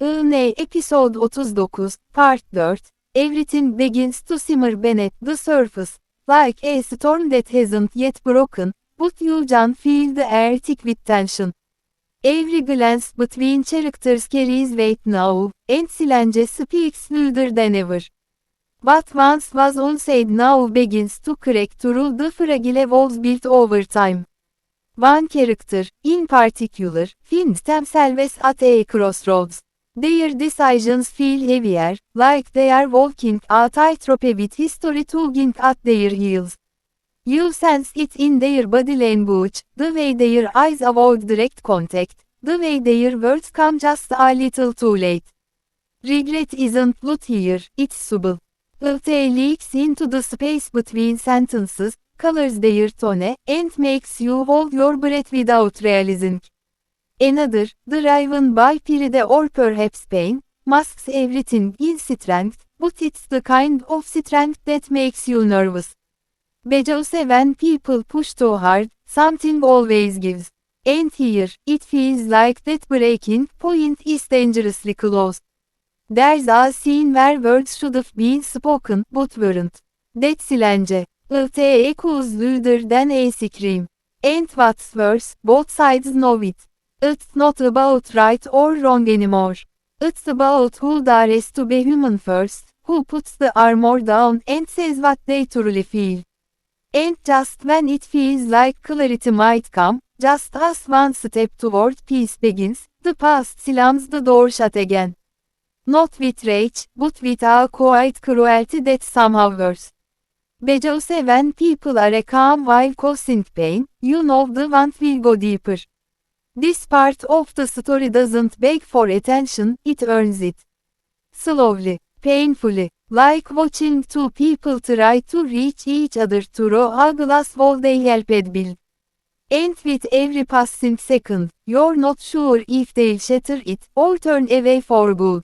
I.N. Episode 39, Part 4, Everything begins to simmer beneath the surface, like a storm that hasn't yet broken, but you can feel the air with tension. Every glance between characters carries weight now, and Silence speaks louder than ever. What once was unsaid now begins to crack through the fragile walls built over time. One character, in particular, finds themselves at a crossroads. Their decisions feel heavier, like they are walking a tightrope with history tugging at their heels. You sense it in their body language, the way their eyes avoid direct contact, the way their words come just a little too late. Regret isn't blood here, it's subtle. It leaks into the space between sentences, colors their tone, and makes you hold your breath without realizing. Another, driven by pride or perhaps pain, masks everything in strength, but it's the kind of strength that makes you nervous. Because when people push too hard, something always gives. And here, it feels like that breaking point is dangerously close. There's a scene where words should have been spoken, but weren't. That silence. It echoes louder than a scream. And what's worse, both sides know it. It's not about right or wrong anymore. It's about who dares to be human first, who puts the armor down and says what they truly feel. And just when it feels like clarity might come, just as one step toward peace begins, the past slams the door shut again. Not with rage, but with a quiet cruelty that somehow worse. Because when people are calm while causing pain, you know the want will go deeper. This part of the story doesn't beg for attention, it earns it. Slowly, painfully, like watching two people try to reach each other through a glass wall they helped build. And with every passing second, you're not sure if they'll shatter it or turn away for good.